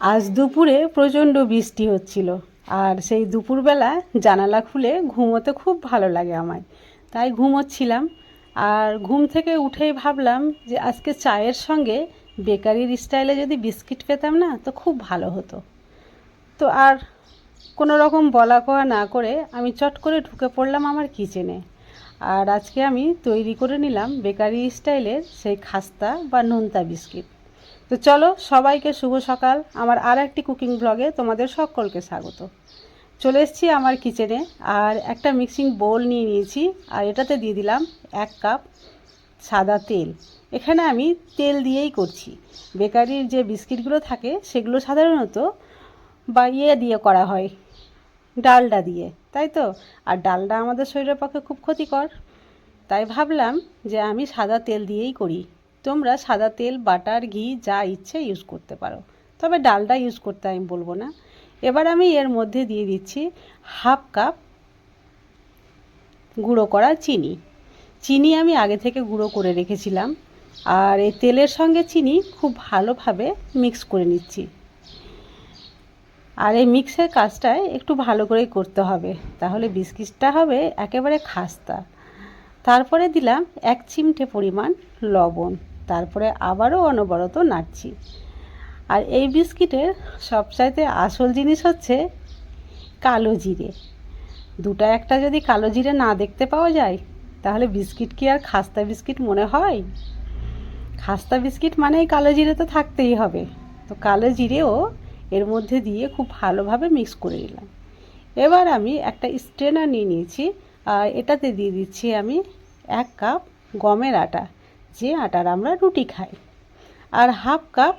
আজ দুপুরে প্রচণ্ড বৃষ্টি হচ্ছিল, আর সেই দুপুরবেলা জানালা খুলে ঘুমোতে খুব ভালো লাগে আমায়। তাই ঘুমোচ্ছিলাম, আর ঘুম থেকে উঠেই ভাবলাম যে আজকে চায়ের সঙ্গে বেকারির স্টাইলে যদি বিস্কিট পেতাম না, তো খুব ভালো হতো। তো আর কোনো রকম বলা কওয়া না করে আমি চট করে ঢুকে পড়লাম আমার কিচেনে, আর আজকে আমি তৈরি করে নিলাম বেকারি স্টাইলের সেই খাস্তা বা নোনতা বিস্কিট। তো চলো, সবাইকে শুভ সকাল। আমার আর একটি কুকিং ব্লগে তোমাদের সকলকে স্বাগত। চলে এসেছি আমার কিচেনে, আর একটা মিক্সিং বোল নিয়ে নিয়েছি, আর এটাতে দিয়ে দিলাম এক কাপ সাদা তেল। এখানে আমি তেল দিয়েই করছি। বেকারির যে বিস্কিটগুলো থাকে, সেগুলো সাধারণত বা ইয়ে দিয়ে করা হয়, ডালডা দিয়ে, তাই তো? আর ডালডা আমাদের শরীরের পক্ষে খুব ক্ষতিকর। তাই ভাবলাম যে আমি সাদা তেল দিয়েই করি। তোমরা সাদা তেল, বাটার, ঘি যা ইচ্ছে ইউজ করতে পারো। তবে ডালটা ইউজ করতে আমি বলব না। এবার আমি এর মধ্যে দিয়ে দিচ্ছি হাফ কাপ গুঁড়ো করা চিনি। চিনি আমি আগে থেকে গুঁড়ো করে রেখেছিলাম। আর এই তেলের সঙ্গে চিনি খুব ভালোভাবে মিক্স করে নিচ্ছি। আর এই মিক্সের কাজটায় একটু ভালো করেই করতে হবে। তাহলে বিস্কিটটা হবে একেবারে খাস্তা। তারপরে দিলাম এক চিমটে পরিমাণ লবণ। তারপরে আবারও অনবরত নাড়ছি। আর এই বিস্কিটের সবচাইতে আসল জিনিস হচ্ছে কালো জিরে। দুটা একটা যদি কালো জিরে না দেখতে পাওয়া যায়, তাহলে বিস্কিট কি আর খাস্তা বিস্কিট মনে হয়? খাস্তা বিস্কিট মানেই কালো জিরে তো থাকতেই হবে। তো কালো জিরেও এর মধ্যে দিয়ে খুব ভালোভাবে মিক্স করে নিলাম। এবার আমি একটা স্ট্রেনার নিয়ে নিয়েছি, আর এটাতে দিয়ে দিচ্ছি আমি এক কাপ গমের আটা। যে আটার আমরা রুটি খাই। আর হাফ কাপ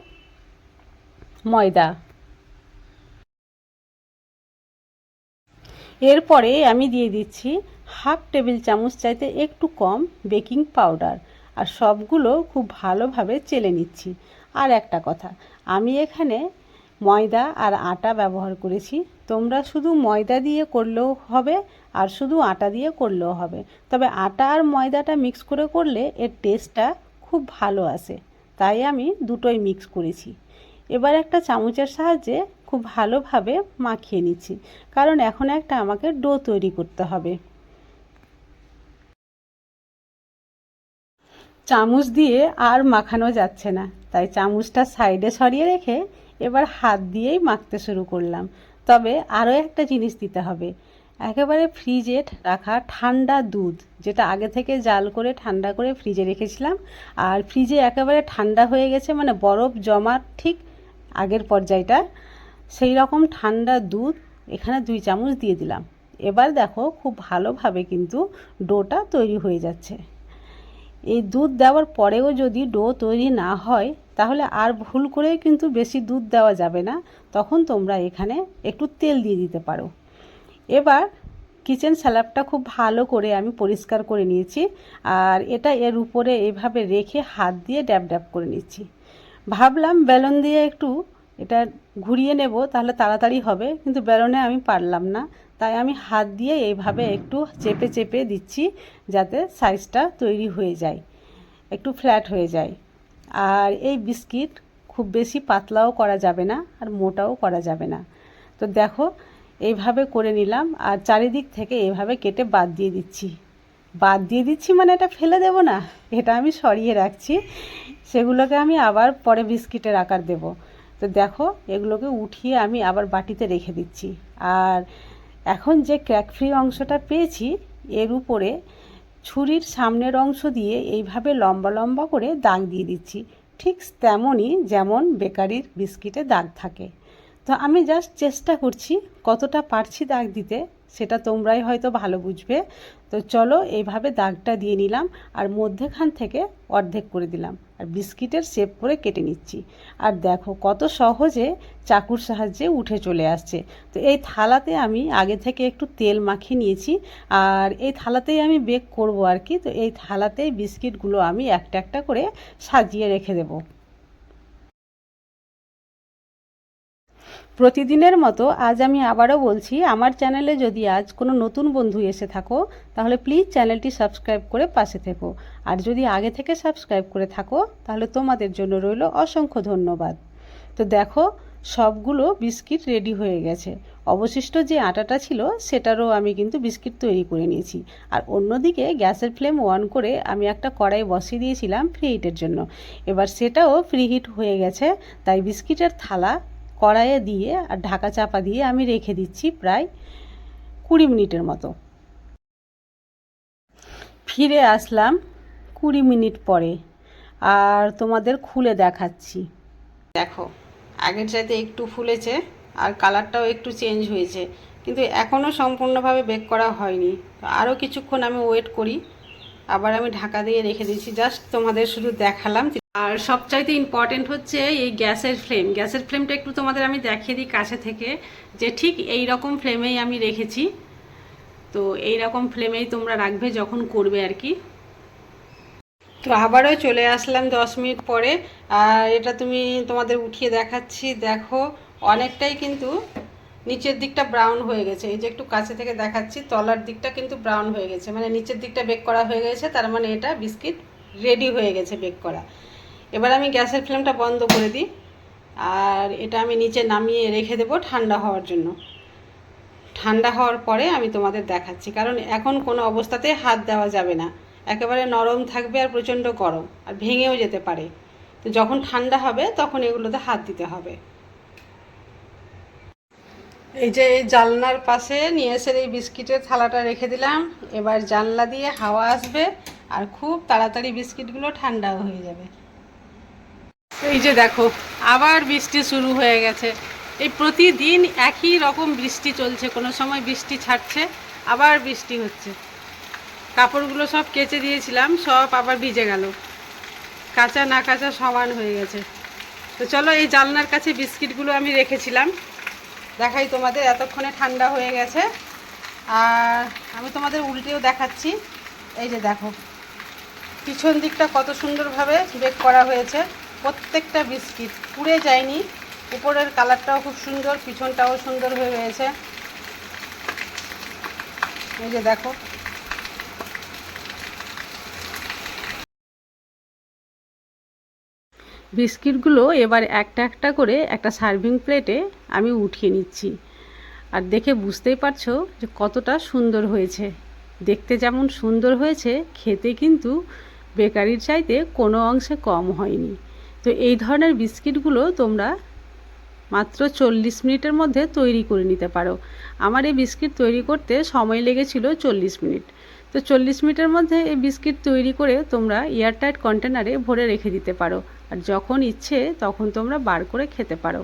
ময়দা। এরপরে আমি দিয়ে দিচ্ছি হাফ টেবিল চামচ চাইতে একটু কম বেকিং পাউডার। আর সবগুলো খুব ভালোভাবে চেলে নিচ্ছি। আর একটা কথা, আমি এখানে ময়দা আর আটা ব্যবহার করেছি। তোমরা শুধু ময়দা দিয়ে করলেও হবে আর শুধু আটা দিয়ে করলেও হবে। তবে আটা আর ময়দাটা মিক্স করে করলে এর টেস্টটা খুব ভালো আসে। তাই আমি দুটোই মিক্স করেছি। এবার একটা চামচের সাহায্যে খুব ভালোভাবে মাখিয়ে নিচ্ছি। কারণ এখন একটা আমাকে ডো তৈরি করতে হবে। চামচ দিয়ে আর মাখানো যাচ্ছে না। তাই চামচটা সাইডে সরিয়ে রেখে এবার হাত দিয়েই মাখতে শুরু করলাম। তবে আরও একটা জিনিস দিতে হবে। একেবারে ফ্রিজে রাখা ঠান্ডা দুধ, যেটা আগে থেকে জাল করে ঠান্ডা করে ফ্রিজে রেখেছিলাম, আর ফ্রিজে একেবারে ঠান্ডা হয়ে গেছে মানে বরফ জমার ঠিক আগের পর্যায়টা, সেই রকম ঠান্ডা দুধ এখানে দুই চামচ দিয়ে দিলাম। এবার দেখো খুব ভালোভাবে কিন্তু ডোটা তৈরি হয়ে যাচ্ছে। এই দুধ দেওয়ার পরেও যদি ডো তৈরি না হয়, তাহলে আর ভুল করে কিন্তু বেশি দুধ দেওয়া যাবে না। তখন তোমরা এখানে একটু তেল দিয়ে দিতে পারো। এবার কিচেন স্যালাডটা খুব ভালো করে আমি পরিষ্কার করে নিয়েছি আর এটা এর উপরে এভাবে রেখে হাত দিয়ে ড্যাব ড্যাব করে নিচ্ছি। ভাবলাম বেলন দিয়ে একটু এটা ঘুরিয়ে নেব, তাহলে তাড়াতাড়ি হবে, কিন্তু বেলনে আমি পারলাম না। তাই আমি হাত দিয়ে এইভাবে একটু চেপে চেপে দিচ্ছি যাতে সাইজটা তৈরি হয়ে যায়, একটু ফ্ল্যাট হয়ে যায়। আর এই বিস্কিট খুব বেশি পাতলাও করা যাবে না আর মোটাও করা যাবে না। তো দেখো এইভাবে করে নিলাম আর চারিদিক থেকে এভাবে কেটে বাদ দিয়ে দিচ্ছি। বাদ দিয়ে দিচ্ছি মানে এটা ফেলে দেব না, এটা আমি সরিয়ে রাখছি। সেগুলোকে আমি আবার পরে বিস্কিটের আকার দেব। তো দেখো, এগুলোকে উঠিয়ে আমি আবার বাটিতে রেখে দিচ্ছি। আর এখন যে ক্র্যাক ফ্রি অংশটা পেয়েছি, এর উপরে ছুরির সামনের অংশ দিয়ে এইভাবে লম্বা লম্বা করে দাগ দিয়ে দিচ্ছি। ঠিক তেমনই যেমন বেকারির বিস্কিটে দাগ থাকে। তো আমি জাস্ট চেষ্টা করছি কতটা পারছি দাগ দিতে। সেটা তোমরাই হয়তো ভালো বুঝবে। তো চলো এইভাবে দাগটা দিয়ে নিলাম আর মধ্যেখান থেকে অর্ধেক করে দিলাম আর বিস্কিটের শেপ করে কেটে নিচ্ছি। আর দেখো কত সহজে চাকুর সাহায্যে উঠে চলে আসছে। তো এই থালাতে আমি আগে থেকে একটু তেল মাখিয়ে নিয়েছি আর এই থালাতেই আমি বেক করব আর কি। তো এই থালাতেই বিস্কিটগুলো আমি একটা একটা করে সাজিয়ে রেখে দেবো। প্রতিদিনের মতো আজ আমি আবারও বলছি, আমার চ্যানেলে যদি আজ কোনো নতুন বন্ধু এসে থাকো, তাহলে প্লিজ চ্যানেলটি সাবস্ক্রাইব করে পাশে থেকো। আর যদি আগে থেকে সাবস্ক্রাইব করে থাকো, তাহলে তোমাদের জন্য রইল অসংখ্য ধন্যবাদ। তো দেখো, সবগুলো বিস্কিট রেডি হয়ে গেছে। অবশিষ্ট যে আটাটা ছিল, সেটারও আমি কিন্তু বিস্কিট তৈরি করে নিয়েছি। আর অন্যদিকে গ্যাসের ফ্লেম অন করে আমি একটা কড়াই বসিয়ে দিয়েছিলাম ফ্রি হিটের জন্য। এবার সেটাও ফ্রি হিট হয়ে গেছে, তাই বিস্কিটের থালা কড়াইয়ে দিয়ে আর ঢাকা চাপা দিয়ে আমি রেখে দিচ্ছি প্রায় কুড়ি মিনিটের মতো। ফিরে আসলাম কুড়ি মিনিট পরে আর তোমাদের খুলে দেখাচ্ছি। দেখো, আগের চাইতে একটু ফুলেছে আর কালারটাও একটু চেঞ্জ হয়েছে, কিন্তু এখনও সম্পূর্ণভাবে বেক করা হয়নি। আরও কিছুক্ষণ আমি ওয়েট করি, আবার আমি ঢাকা দিয়ে রেখে দিয়েছি জাস্ট তোমাদের শুধু দেখালাম। আর সবচাইতে ইম্পর্টেন্ট হচ্ছে এই গ্যাসের ফ্লেম গ্যাসের ফ্লেমটা একটু তোমাদের আমি দেখিয়ে দিই কাছে থেকে, যে ঠিক এই রকম ফ্লেমেই আমি রেখেছি। তো এই রকম ফ্লেমেই তোমরা রাখবে যখন করবে আর কি। তো আবারও চলে আসলাম দশ মিনিট পরে। আর এটা তুমি তোমাদের উঠিয়ে দেখাচ্ছি, দেখো অনেকটাই কিন্তু নিচের দিকটা ব্রাউন হয়ে গেছে। এই যে একটু কাছে থেকে দেখাচ্ছি, তলার দিকটা কিন্তু ব্রাউন হয়ে গেছে। মানে নিচের দিকটা বেক করা হয়ে গেছে, তার মানে এটা বিস্কিট রেডি হয়ে গেছে বেক করা। এবার আমি গ্যাসের ফ্লেমটা বন্ধ করে দিই আর এটা আমি নিচে নামিয়ে রেখে দেবো ঠান্ডা হওয়ার জন্য। ঠান্ডা হওয়ার পরে আমি তোমাদের দেখাচ্ছি, কারণ এখন কোনো অবস্থাতে হাত দেওয়া যাবে না। একেবারে নরম থাকবে আর প্রচণ্ড গরম, আর ভেঙেও যেতে পারে। তো যখন ঠান্ডা হবে তখন এগুলোতে হাত দিতে হবে। এই যে এই জানলার পাশে নিয়ে এসে এই বিস্কিটের থালাটা রেখে দিলাম। এবার জানলা দিয়ে হাওয়া আসবে আর খুব তাড়াতাড়ি বিস্কিটগুলো ঠান্ডাও হয়ে যাবে। এই যে দেখো, আবার বৃষ্টি শুরু হয়ে গেছে। এই প্রতিদিন একই রকম বৃষ্টি চলছে, কোনো সময় বৃষ্টি ছাড়ছে, আবার বৃষ্টি হচ্ছে। কাপড়গুলো সব কেচে দিয়েছিলাম, সব আবার ভিজে গেল। কাঁচা না কাঁচা সমান হয়ে গেছে। তো চলো এই জানলার কাছে বিস্কিটগুলো আমি রেখেছিলাম। দেখাই তোমাদের, এতক্ষণে ঠান্ডা হয়ে গেছে। আর আমি তোমাদের উল্টেও দেখাচ্ছি। এই যে দেখো, পিছন দিকটা কত সুন্দরভাবে বেক করা হয়েছে। প্রত্যেকটা বিস্কিট পুড়ে যায়নি। উপরের কালারটাও খুব সুন্দর, পিছনটাও সুন্দর হয়ে রয়েছে এই যে দেখো। বিস্কিটগুলো এবার একটা একটা করে একটা সার্ভিং প্লেটে আমি উঠিয়ে নিচ্ছি। আর দেখে বুঝতেই পারছ যে কতটা সুন্দর হয়েছে। দেখতে যেমন সুন্দর হয়েছে, খেতে কিন্তু বেকারির চাইতে কোনো অংশে কম হয়নি। তো এই ধরনের বিস্কিটগুলো তোমরা মাত্র চল্লিশ মিনিটের মধ্যে তৈরি করে নিতে পারো। আমার এই বিস্কিট তৈরি করতে সময় লেগেছিল চল্লিশ মিনিট। তো চল্লিশ মিনিটের মধ্যে এই বিস্কিট তৈরি করে তোমরা এয়ারটাইট কন্টেনারে ভরে রেখে দিতে পারো। আর যখন ইচ্ছে, তখন তোমরা বার করে খেতে পারো।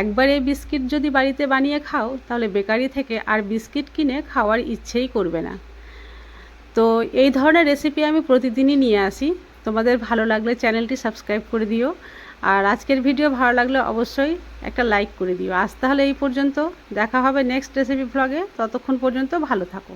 একবার এই বিস্কিট যদি বাড়িতে বানিয়ে খাও, তাহলে বেকারি থেকে আর বিস্কিট কিনে খাওয়ার ইচ্ছেই করবে না। তো এই ধরনের রেসিপি আমি প্রতিদিনই নিয়ে আসি। তোমাদের ভালো লাগলে চ্যানেলটি সাবস্ক্রাইব করে দিও। আর আজকের ভিডিও ভালো লাগলে অবশ্যই একটা লাইক করে দিও। আজ তাহলে এই পর্যন্ত। দেখা হবে নেক্সট রেসিপি ব্লগে ততক্ষণ পর্যন্ত ভালো থাকো।